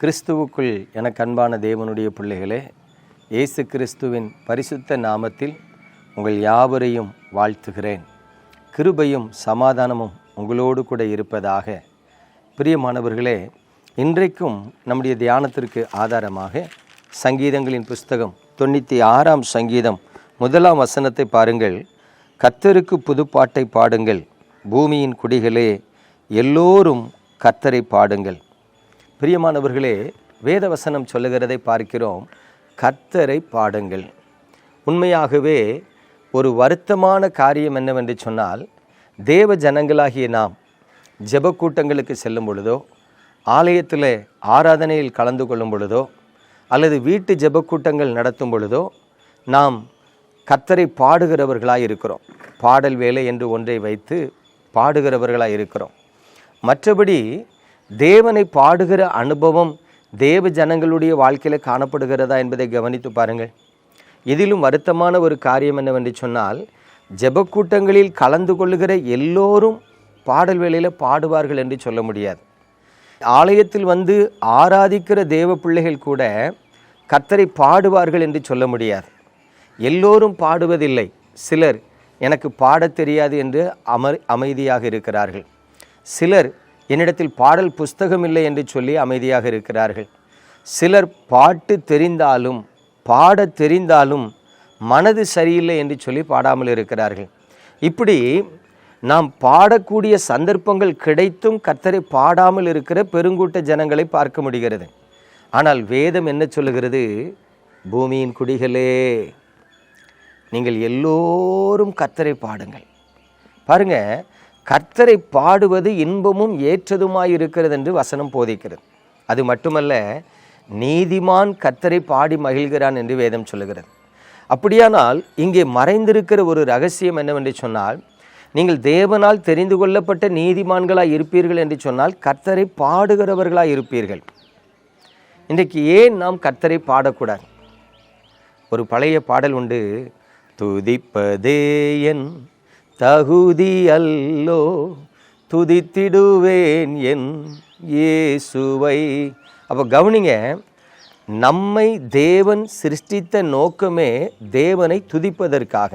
கிறிஸ்துவுக்குள் எனக்கு அன்பான தேவனுடைய பிள்ளைகளே இயேசு கிறிஸ்துவின் பரிசுத்த நாமத்தில் உங்கள் யாவரையும் வாழ்த்துகிறேன். கிருபையும் சமாதானமும் உங்களோடு கூட இருப்பதாக. பிரியமானவர்களே இன்றைக்கும் நம்முடைய தியானத்திற்கு ஆதாரமாக சங்கீதங்களின் புஸ்தகம் தொண்ணூற்றி ஆறாம் சங்கீதம் முதலாம் வசனத்தை பாருங்கள். கத்தருக்கு புதுப்பாட்டை பாடுங்கள். பூமியின் குடிகளே எல்லோரும் கத்தரை பாடுங்கள். பிரியமானவர்களே வேதவசனம் சொல்லுகிறதை பார்க்கிறோம். கர்த்தரை பாடுங்கள். உண்மையாகவே ஒரு வருத்தமான காரியம் என்னவென்று சொன்னால் தேவ ஜனங்களாகிய நாம் ஜெப கூட்டங்களுக்கு செல்லும் பொழுதோ ஆலயத்தில் ஆராதனையில் கலந்து கொள்ளும் பொழுதோ அல்லது வீட்டு ஜெப கூட்டங்கள் நடத்தும் பொழுதோ நாம் கர்த்தரை பாடுகிறவர்களாக இருக்கிறோம். பாடல் வேலை என்று ஒன்றை வைத்து பாடுகிறவர்களாக இருக்கிறோம். மற்றபடி தேவனை பாடுகிற அனுபவம் தேவ ஜனங்களுடைய வாழ்க்கையில் காணப்படுகிறதா என்பதை கவனித்து பாருங்கள். இதிலும் வருத்தமான ஒரு காரியம் என்னவென்று சொன்னால் ஜெபக்கூட்டங்களில் கலந்து கொள்ளுகிற எல்லோரும் பாடல் வேளையில் பாடுவார்கள் என்று சொல்ல முடியாது. ஆலயத்தில் வந்து ஆராதிக்கிற தேவ பிள்ளைகள் கூட கத்தரை பாடுவார்கள் என்று சொல்ல முடியாது. எல்லோரும் பாடுவதில்லை. சிலர் எனக்கு பாடத் தெரியாது என்று அமர் அமைதியாக இருக்கிறார்கள். சிலர் என்னிடத்தில் பாடல் புஸ்தகம் இல்லை என்று சொல்லி அமைதியாக இருக்கிறார்கள். சிலர் பாட்டு தெரிந்தாலும் பாடத் தெரிந்தாலும் மனது சரியில்லை என்று சொல்லி பாடாமல் இருக்கிறார்கள். இப்படி நாம் பாடக்கூடிய சந்தர்ப்பங்கள் கிடைத்தும் கர்த்தரை பாடாமல் இருக்கிற பெருங்கூட்ட ஜனங்களை பார்க்க முடிகிறது. ஆனால் வேதம் என்ன சொல்லுகிறது? பூமியின் குடிகளே நீங்கள் எல்லோரும் கத்தரை பாடுங்கள். பாருங்க கர்த்தரை பாடுவது இன்பமும் ஏற்றதுமாயிருக்கிறது என்று வசனம் போதிக்கிறது. அது மட்டுமல்ல நீதிமான் கர்த்தரை பாடி மகிழ்கிறான் என்று வேதம் சொல்லுகிறது. அப்படியானால் இங்கே மறைந்திருக்கிற ஒரு ரகசியம் என்னவென்று சொன்னால் நீங்கள் தேவனால் தெரிந்து கொள்ளப்பட்ட நீதிமான்களாக இருப்பீர்கள் என்று சொன்னால் கர்த்தரை பாடுகிறவர்களாக இருப்பீர்கள். இன்றைக்கு ஏன் நாம் கர்த்தரை பாடக்கூடாது? ஒரு பழைய பாடல் உண்டு துதிப்பதே என் தகுதி அல்லோ துதித்திடுவேன் என் இயேசுவை. அப்போ கவனிங்க நம்மை தேவன் சிருஷ்டித்த நோக்கமே தேவனை துதிப்பதற்காக.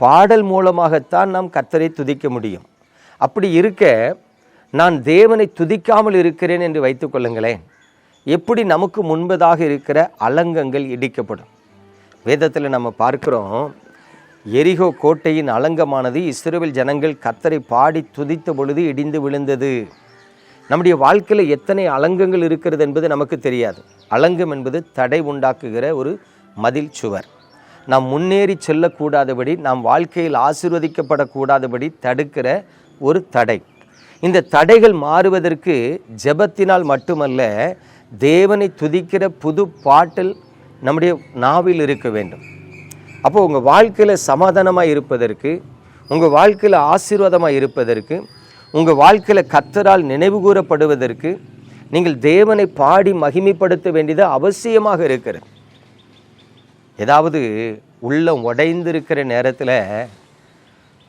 பாடல் மூலமாகத்தான் நாம் கத்தரை துதிக்க முடியும். அப்படி இருக்க நான் தேவனை துதிக்காமல் இருக்கிறேன் என்று வைத்துக்கொள்ளுங்களேன் எப்படி நமக்கு முன்பதாக இருக்கிற அலங்கங்கள் இடிக்கப்படும். வேதத்தில் நம்ம பார்க்குறோம் எரிகோ கோட்டையின் அலங்கமானது இஸ்ரேல் ஜனங்கள் கத்தரை பாடி துதித்த பொழுது இடிந்து விழுந்தது. நம்முடைய வாழ்க்கையில் எத்தனை அலங்கங்கள் இருக்கிறது என்பது நமக்கு தெரியாது. அலங்கம் என்பது தடை உண்டாக்குகிற ஒரு மதில் சுவர். நாம் முன்னேறி செல்லக்கூடாதபடி நாம் வாழ்க்கையில் ஆசிர்வதிக்கப்படக்கூடாதபடி தடுக்கிற ஒரு தடை. இந்த தடைகள் மாறுவதற்கு ஜெபத்தினால் மட்டுமல்ல தேவனை துதிக்கிற புது பாட்டில் நம்முடைய நாவில் இருக்க வேண்டும். அப்போ உங்கள் வாழ்க்கையில் சமாதானமாக இருப்பதற்கு உங்கள் வாழ்க்கையில் ஆசீர்வாதமாக இருப்பதற்கு உங்கள் வாழ்க்கையில் கத்தரால் நினைவு கூறப்படுவதற்கு நீங்கள் தேவனை பாடி மகிமைப்படுத்த வேண்டியது அவசியமாக இருக்கிறது. ஏதாவது உள்ளம் உடைந்திருக்கிற நேரத்தில்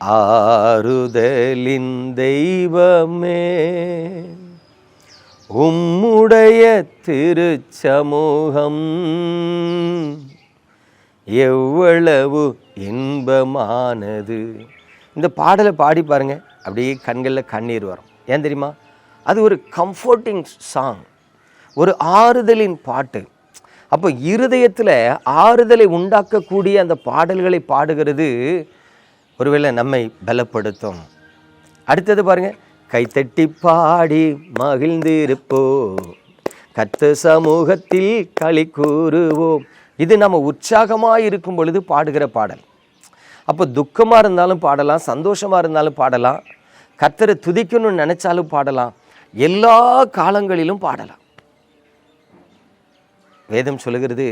ஆறுதலின் தெய்வமே உம்முடைய திருச்சமூகம் எவ்வளவு இன்பமானது. இந்த பாடலை பாடி பாருங்கள் அப்படியே கண்களில் கண்ணீர் வரும். ஏன் தெரியுமா? அது ஒரு கம்ஃபர்டிங் சாங் ஒரு ஆறுதலின் பாட்டு. அப்போ இருதயத்தில் ஆறுதலை உண்டாக்கக்கூடிய அந்த பாடல்களை பாடுகிறது ஒருவேளை நம்மை பலப்படுத்தும். அடுத்தது பாருங்க. கைத்தட்டி பாடி மகிழ்ந்திருப்போ கத்த சமூகத்தில் களி கூறுவோம். இது நம்ம உற்சாகமாக இருக்கும் பொழுது பாடுகிற பாடல். அப்போ துக்கமாக இருந்தாலும் பாடலாம் சந்தோஷமாக இருந்தாலும் பாடலாம் கத்தரை துதிக்கணும்னு நினச்சாலும் பாடலாம் எல்லா காலங்களிலும் பாடலாம். வேதம் சொல்லுகிறது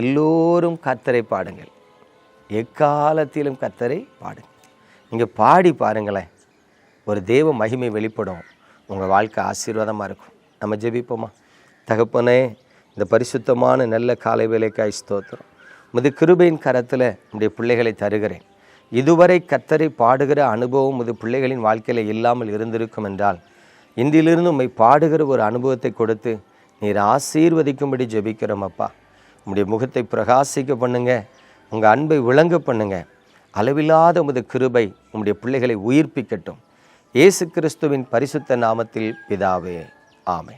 எல்லோரும் கத்தரை பாடுங்கள். எக்காலத்திலும் கத்தரை பாடுங்கள். நீங்கள் பாடி பாருங்களேன். ஒரு தேவ மகிமை வெளிப்படும். உங்கள் வாழ்க்கை ஆசீர்வாதமாக இருக்கும். நம்ம ஜெபிப்போமா? தகப்பனே இந்த பரிசுத்தமான நல்ல காலை வேலைக்காய் ஸ்தோத்திரம். முது கிருபையின் கரத்தில் உடைய பிள்ளைகளை தருகிறேன். இதுவரை கத்தரை பாடுகிற அனுபவம் முது பிள்ளைகளின் வாழ்க்கையில் இல்லாமல் இருந்திருக்கும் என்றால் இன்றிலிருந்து உண்மை பாடுகிற ஒரு அனுபவத்தை கொடுத்து நீர் ஆசீர்வதிக்கும்படி ஜெபிக்கிறோம் அப்பா. உங்களுடைய முகத்தை பிரகாசிக்க பண்ணுங்க உங்கள் அன்பை விளங்க பண்ணுங்க. அளவில்லாத உமது கிருபை உங்களுடைய பிள்ளைகளை உயிர்ப்பிக்கட்டும். இயேசு கிறிஸ்துவின் பரிசுத்த நாமத்தில் பிதாவே ஆமை